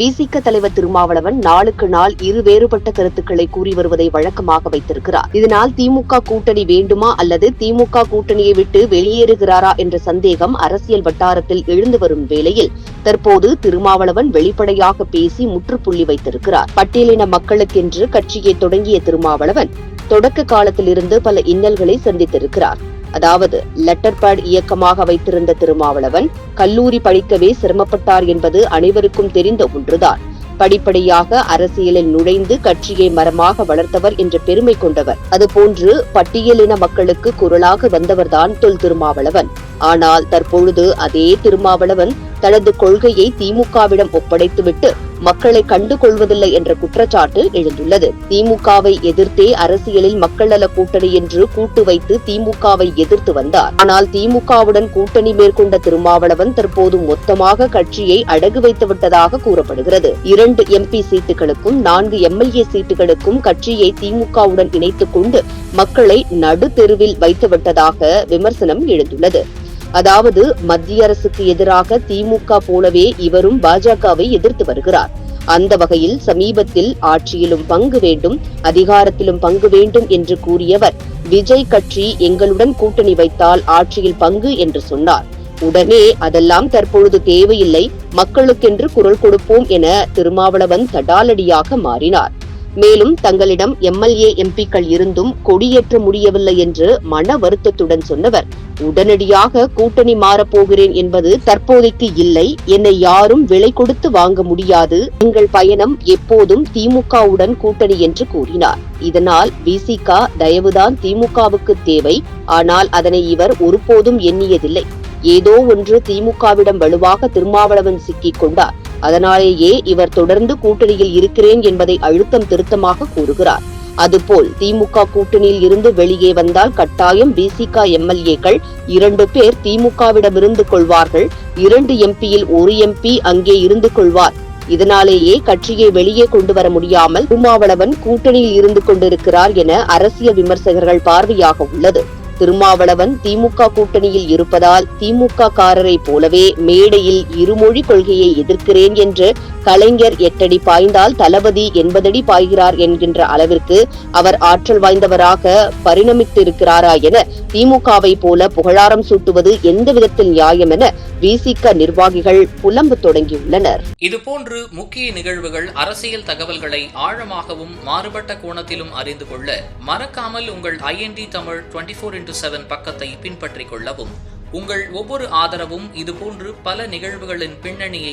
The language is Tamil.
விசிக தலைவர் திருமாவளவன் நாளுக்கு நாள் இரு வேறுபட்ட கருத்துக்களை கூறி வருவதை வழக்கமாக வைத்திருக்கிறார். இதனால் திமுக கூட்டணி வேண்டுமா அல்லது திமுக கூட்டணியை விட்டு வெளியேறுகிறாரா என்ற சந்தேகம் அரசியல் வட்டாரத்தில் எழுந்து வரும் வேளையில் தற்போது திருமாவளவன் வெளிப்படையாக பேசி முற்றுப்புள்ளி வைத்திருக்கிறார். பட்டியலின மக்களுக்கென்று கட்சியை தொடங்கிய திருமாவளவன் தொடக்க காலத்திலிருந்து பல இன்னல்களை சந்தித்திருக்கிறார். அதாவது லெட்டர் பேட் இயக்கமாக வைத்திருந்த திருமாவளவன் கல்லூரி படிக்கவே சிரமப்பட்டார் என்பது அனைவருக்கும் தெரிந்த ஒன்றுதான். படிப்படியாக அரசியலில் நுழைந்து கட்சியை மரமாக வளர்த்தவர் என்ற பெருமை கொண்டவர். அதுபோன்று பட்டியலின மக்களுக்கு குரலாக வந்தவர்தான் தொல் திருமாவளவன். ஆனால் தற்பொழுது அதே திருமாவளவன் தனது கொள்கையை திமுகவிடம் ஒப்படைத்துவிட்டு மக்களை கண்டு கொள்வதில்லை என்ற குற்றச்சாட்டு எழுந்துள்ளது. திமுகவை எதிர்த்தே அரசியலில் மக்கள் நல கூட்டணி என்று கூட்டு வைத்து திமுகவை எதிர்த்து வந்தார். ஆனால் திமுகவுடன் கூட்டணி மேற்கொண்ட திருமாவளவன் தற்போது மொத்தமாக கட்சியை அடகு வைத்து விட்டதாக கூறப்படுகிறது. இரண்டு எம்பி சீட்டுகளுக்கும் நான்கு எம்எல்ஏ சீட்டுகளுக்கும் கட்சியை திமுகவுடன் இணைத்துக் கொண்டு மக்களை நடுத்தெருவில் வைத்துவிட்டதாக விமர்சனம் எழுந்துள்ளது. அதாவது மத்திய அரசுக்கு எதிராக திமுக போலவே இவரும் பாஜகவை எதிர்த்து வருகிறார். அந்த வகையில் சமீபத்தில் ஆட்சியிலும் பங்கு வேண்டும் அதிகாரத்திலும் பங்கு வேண்டும் என்று கூறியவர் விஜய் கட்சி எங்களுடன் கூட்டணி வைத்தால் ஆட்சியில் பங்கு என்று சொன்னார். உடனே அதெல்லாம் தற்பொழுது தேவையில்லை மக்களுக்கென்று குரல் கொடுப்போம் என திருமாவளவன் தடாலடியாக மாறினார். மேலும் தங்களிடம் எம்எல்ஏ எம்பிக்கள் இருந்தும் கொடியேற்ற முடியவில்லை என்று மன வருத்தத்துடன் சொன்னவர். உடனடியாக கூட்டணி மாறப்போகிறேன் என்பது தற்போதைக்கு இல்லை. என்னை யாரும் விலை கொடுத்து வாங்க முடியாது. எங்கள் பயணம் எப்போதும் திமுகவுடன் கூட்டணி என்று கூறினார். இதனால் விசிக தயவுதான் திமுகவுக்கு தேவை. ஆனால் அதனை இவர் ஒருபோதும் எண்ணியதில்லை. ஏதோ ஒன்று திமுகவிடம் வலுவாக திருமாவளவன் சிக்கிக் கொண்டார். அதனாலேயே இவர் தொடர்ந்து கூட்டணியில் இருக்கிறேன் என்பதை அழுத்தம் திருத்தமாக கூறுகிறார். அதுபோல் திமுக கூட்டணியில் இருந்து வெளியே வந்தால் கட்டாயம் பிசிக எம்எல்ஏக்கள் இரண்டு பேர் திமுகவிடமிருந்து கொள்வார்கள். இரண்டு எம்பியில் ஒரு எம்பி அங்கே இருந்து கொள்வார். இதனாலேயே கட்சியை வெளியே கொண்டு வர முடியாமல் உமாவளவன் கூட்டணியில் இருந்து கொண்டிருக்கிறார் என அரசியல் விமர்சகர்கள் பார்வையாக உள்ளது. திருமாவளவன் திமுக கூட்டணியில் இருப்பதால் திமுக காரரை போலவே மேடையில் இருமொழி கொள்கையை எதிர்க்கிறேன் என்று கலைஞர் எட்டடி பாய்ந்தால் தளபதி எண்பதடி பாய்கிறார் என்கின்ற அளவிற்கு அவர் ஆற்றல் வாய்ந்தவராக பரிணமித்திருக்கிறாரா என திமுகவை போல புகழாரம் சூட்டுவது எந்த விதத்தில் நியாயம் என விசிக நிர்வாகிகள் புலம்பு தொடங்கியுள்ளனர். இதுபோன்று முக்கிய நிகழ்வுகள் அரசியல் தகவல்களை ஆழமாகவும் மாறுபட்ட கோணத்திலும் அறிந்து கொள்ள மறக்காமல் உங்கள் IND Tamil twenty four into seven பக்கத்தை பின்பற்றிக் கொள்ளவும். உங்கள் ஒவ்வொரு ஆதரவும் இதுபோன்று பல நிகழ்வுகளின் பின்னணியை